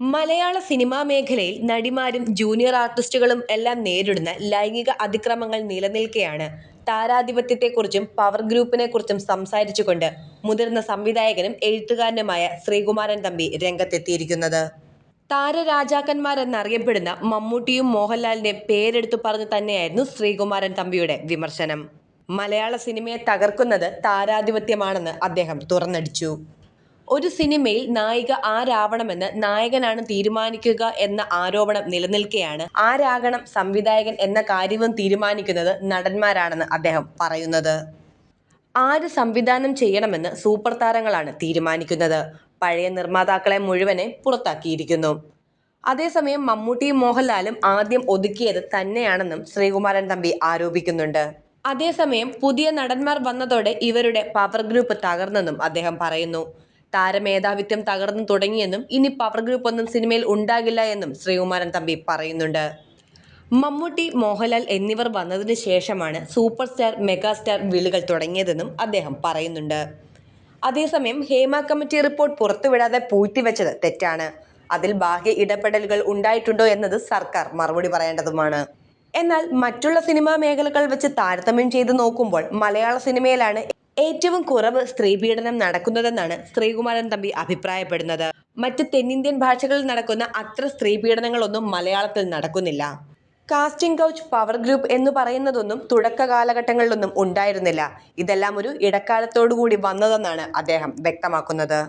മലയാള cinema മേഖലയിൽ നടിമാരും junior ആർട്ടിസ്റ്റുകളും എല്ലാം നേരിടുന്ന ലൈംഗിക അതിക്രമങ്ങൾ നിലനിൽക്കെയാണ് താരാധിപത്യത്തെക്കുറിച്ചും പവർ ഗ്രൂപ്പിനെക്കുറിച്ചും സംസാരിച്ചുകൊണ്ട് മുതിർന്ന സംവിധായകനും എഴുത്തുകാരനുമായ ശ്രീകുമാരൻ തമ്പി രംഗത്തെത്തിയിരിക്കുന്നത്. താരരാജാക്കന്മാരെന്നറിയപ്പെടുന്ന മമ്മൂട്ടിയും മോഹൻലാലിനെ പേരെടുത്തു പറഞ്ഞു തന്നെയായിരുന്നു ശ്രീകുമാരൻ തമ്പിയുടെ വിമർശനം. മലയാള സിനിമയെ തകർക്കുന്നത് താരാധിപത്യമാണെന്ന് അദ്ദേഹം തുറന്നടിച്ചു. ഒരു സിനിമയിൽ നായിക ആരാവണമെന്ന് നായകനാണ് തീരുമാനിക്കുക എന്ന ആരോപണം നിലനിൽക്കെയാണ് ആരാകണം സംവിധായകൻ എന്ന കാര്യവും തീരുമാനിക്കുന്നത് നടന്മാരാണെന്ന് അദ്ദേഹം പറയുന്നത്. ആര് സംവിധാനം ചെയ്യണമെന്ന് സൂപ്പർ താരങ്ങളാണ് തീരുമാനിക്കുന്നത്. പഴയ നിർമ്മാതാക്കളെ മുഴുവനെ പുറത്താക്കിയിരിക്കുന്നു. അതേസമയം മമ്മൂട്ടിയും മോഹൻലാലും ആദ്യം ഒതുക്കിയത് തന്നെയാണെന്നും ശ്രീകുമാരൻ തമ്പി ആരോപിക്കുന്നുണ്ട്. അതേസമയം പുതിയ നടന്മാർ വന്നതോടെ ഇവരുടെ പവർ ഗ്രൂപ്പ് തകർന്നെന്നും അദ്ദേഹം പറയുന്നു. താരമേധാവിത്വം തകർന്നു തുടങ്ങിയെന്നും ഇനി പവർ ഗ്രൂപ്പ് ഒന്നും സിനിമയിൽ ഉണ്ടാകില്ല എന്നും ശ്രീകുമാരൻ തമ്പി പറയുന്നുണ്ട്. മമ്മൂട്ടി, മോഹൻലാൽ എന്നിവർ വന്നതിന് ശേഷമാണ് സൂപ്പർ സ്റ്റാർ, മെഗാസ്റ്റാർ വിളികൾ തുടങ്ങിയതെന്നും അദ്ദേഹം പറയുന്നുണ്ട്. അതേസമയം ഹേമ കമ്മിറ്റി റിപ്പോർട്ട് പുറത്തുവിടാതെ പൂഴ്ത്തിവെച്ചത് തെറ്റാണ്. അതിൽ ബാഹ്യ ഇടപെടലുകൾ ഉണ്ടായിട്ടുണ്ടോ എന്നത് സർക്കാർ മറുപടി പറയേണ്ടതുമാണ്. എന്നാൽ മറ്റുള്ള സിനിമാ മേഖലകൾ വെച്ച് താരതമ്യം ചെയ്തു നോക്കുമ്പോൾ മലയാള സിനിമയിലാണ് ഏറ്റവും കുറവ് സ്ത്രീ പീഡനം നടക്കുന്നതെന്നാണ് ശ്രീകുമാരൻ തമ്പി അഭിപ്രായപ്പെടുന്നത്. മറ്റ് തെന്നിന്ത്യൻ ഭാഷകളിൽ നടക്കുന്ന അത്ര സ്ത്രീ പീഡനങ്ങളൊന്നും മലയാളത്തിൽ നടക്കുന്നില്ല. കാസ്റ്റിംഗ് കൗച്ച്, പവർ ഗ്രൂപ്പ് എന്ന് പറയുന്നതൊന്നും തുടക്ക കാലഘട്ടങ്ങളിലൊന്നും ഉണ്ടായിരുന്നില്ല. ഇതെല്ലാം ഒരു ഇടക്കാലത്തോടുകൂടി വന്നതെന്നാണ് അദ്ദേഹം വ്യക്തമാക്കുന്നത്.